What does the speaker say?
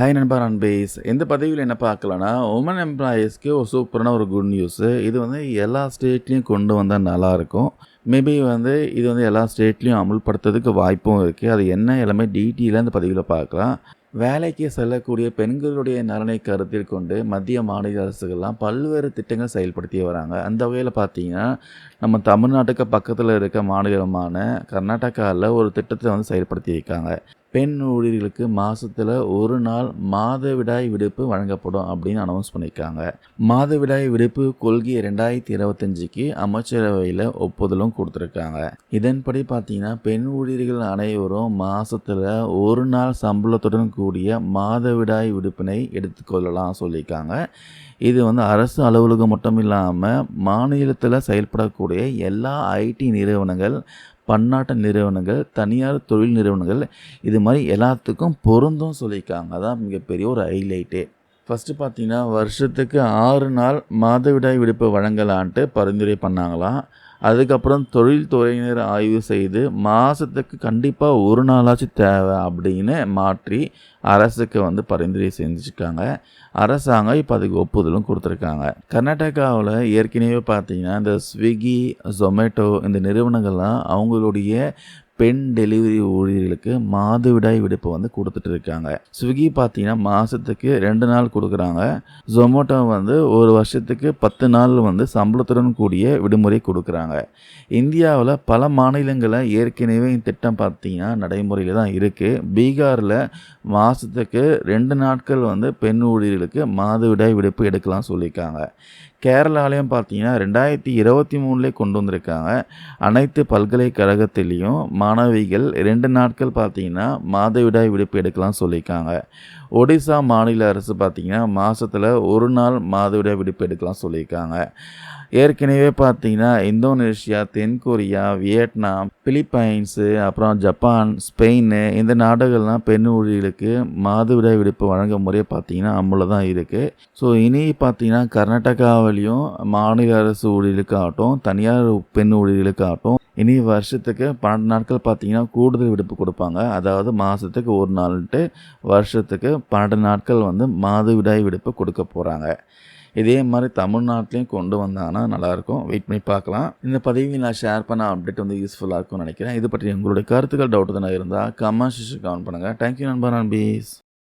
Hi நண்பா நண்பேஸ். இந்த பதவியில் என்ன பார்க்கலான்னா உமன் எம்ப்ளாயீஸ்க்கு ஒரு சூப்பரான ஒரு குட் நியூஸு இது வந்து எல்லா ஸ்டேட்லேயும் கொண்டு வந்தால் நல்லாயிருக்கும் மேபி வந்து இது வந்து எல்லா ஸ்டேட்லேயும் அமல்படுத்துறதுக்கு வாய்ப்பும் இருக்குது அது என்ன எல்லாமே டீட்டெயிலாக இந்த பதிவில் பார்க்கலாம். வேலைக்கு செல்லக்கூடிய பெண்களுடைய நலனை கருத்தில் கொண்டு மத்திய மாநில அரசுகள்லாம் பல்வேறு திட்டங்கள் செயல்படுத்தி வராங்க. அந்த வகையில் பார்த்தீங்கன்னா நம்ம தமிழ்நாட்டுக்கு பக்கத்தில் இருக்க மாநிலமான கர்நாடகாவில் ஒரு திட்டத்தை வந்து செயல்படுத்தி இருக்காங்க. பெண் ஊழியர்களுக்கு மாதத்தில் ஒரு நாள் மாதவிடாய் விடுப்பு வழங்கப்படும் அப்படின்னு அனௌன்ஸ் பண்ணியிருக்காங்க மாதவிடாய் விடுப்பு கொள்கை ரெண்டாயிரத்தி இருபத்தஞ்சிக்கு அமைச்சரவையில் ஒப்புதலும் கொடுத்துருக்காங்க. இதன்படி பார்த்தீங்கன்னா பெண் ஊழியர்கள் அனைவரும் மாதத்தில் ஒரு நாள் சம்பளத்துடன் கூடிய மாதவிடாய் விடுப்பினை எடுத்துக்கொள்ளலாம் சொல்லியிருக்காங்க. இது வந்து அரசு அலுவலகம் மட்டும் இல்லாமல் மாநிலத்தில் செயல்படக்கூடிய எல்லா ஐடி நிறுவனங்கள் பன்னாட்டு நிறுவனங்கள் தனியார் தொழில் நிறுவனங்கள் இது மாதிரி எல்லாத்துக்கும் பொருந்தும் சொல்லியிருக்காங்க. அதான் மிகப்பெரிய ஒரு ஹைலைட்டே ஃபஸ்ட்டு பார்த்தீங்கன்னா வருஷத்துக்கு ஆறு நாள் மாதவிடாய் விடுப்பு வழங்கலான்ட்டு பரிந்துரை பண்ணாங்களாம் அதுக்கப்புறம் தொழில்துறையினர் ஆய்வு செய்து மாதத்துக்கு கண்டிப்பாக ஒரு நாளாச்சும் தேவை அப்படின்னு மாற்றி அரசுக்கு வந்து பரிந்துரை செஞ்சுருக்காங்க. அரசாங்கம் இப்போ அதுக்கு ஒப்புதலும் கொடுத்துருக்காங்க. கர்நாடகாவில் ஏற்கனவே பார்த்தீங்கன்னா இந்த ஸ்விக்கி ஜொமேட்டோ இந்த நிறுவனங்கள்லாம் அவங்களுடைய பெண் டெலிவரி ஊழியர்களுக்கு மாதவிடாய் விடுப்பு வந்து கொடுத்துட்டு இருக்காங்க ஸ்விக்கி பார்த்தீங்கன்னா மாதத்துக்கு ரெண்டு நாள் கொடுக்குறாங்க. ஜொமேட்டோ வந்து ஒரு வருஷத்துக்கு பத்து நாள் வந்து சம்பளத்துடன் கூடிய விடுமுறை கொடுக்குறாங்க. இந்தியாவில் பல மாநிலங்களில் ஏற்கனவே இந்த திட்டம் பார்த்தீங்கன்னா நடைமுறையில் தான் இருக்குது பீகாரில் மாதத்துக்கு ரெண்டு நாட்கள் வந்து பெண் ஊழியர்களுக்கு மாதவிடாய் விடுப்பு எடுக்கலாம் சொல்லியிருக்காங்க. கேரளாலையும் பார்த்தீங்கன்னா ரெண்டாயிரத்தி இருபத்தி மூணுலேயே கொண்டு வந்திருக்காங்க. அனைத்து பல்கலைக்கழகத்திலையும் மாணவிகள் ரெண்டு நாட்கள் பார்த்தீங்கன்னா மாதவிடாய் விடுப்பு எடுக்கலாம் சொல்லியிருக்காங்க. ஒடிசா மாநில அரசு பார்த்திங்கன்னா மாதத்தில் ஒரு நாள் மாதவிடாய் விடுப்பு எடுக்கலாம் சொல்லியிருக்காங்க. ஏற்கனவே பார்த்தீங்கன்னா இந்தோனேஷியா தென்கொரியா வியட்நாம் பிலிப்பைன்ஸு அப்புறம் ஜப்பான் ஸ்பெயின் இந்த நாடுகள்லாம் பெண் ஊழியர்களுக்கு மாதவிடாய் விடுப்பு வழங்கும் முறையை பார்த்தீங்கன்னா அம்மில் தான் இருக்குது ஸோ இனி பார்த்தீங்கன்னா கர்நாடகாவிலையும் மாநில அரசு ஊழியர்களுக்காகட்டும் தனியார் பெண் ஊழியர்களுக்காகட்டும் இனி வருஷத்துக்கு பன்னெண்டு நாட்கள் பார்த்தீங்கன்னா கூடுதல் விடுப்பு கொடுப்பாங்க. அதாவது மாதத்துக்கு ஒரு நாள்ட்டு வருஷத்துக்கு பன்னெண்டு நாட்கள் வந்து மாதவிடாய் விடுப்பு கொடுக்க போகிறாங்க இதே மாதிரி தமிழ்நாட்டிலையும் கொண்டு வந்தாங்கன்னா நல்லாயிருக்கும். வெயிட் பண்ணி பார்க்கலாம். இந்த பதவியை நான் ஷேர் பண்ண அப்டேட் வந்து யூஸ்ஃபுல்லாக இருக்கும்னு நினைக்கிறேன். இது பற்றி உங்களுடைய கருத்துக்கள் டவுட் தானே இருந்தால் கமெண்ட் செக்ஷன் கமெண்ட் பண்ணுங்கள் தேங்க்யூ நண்பர் நண்பீஸ்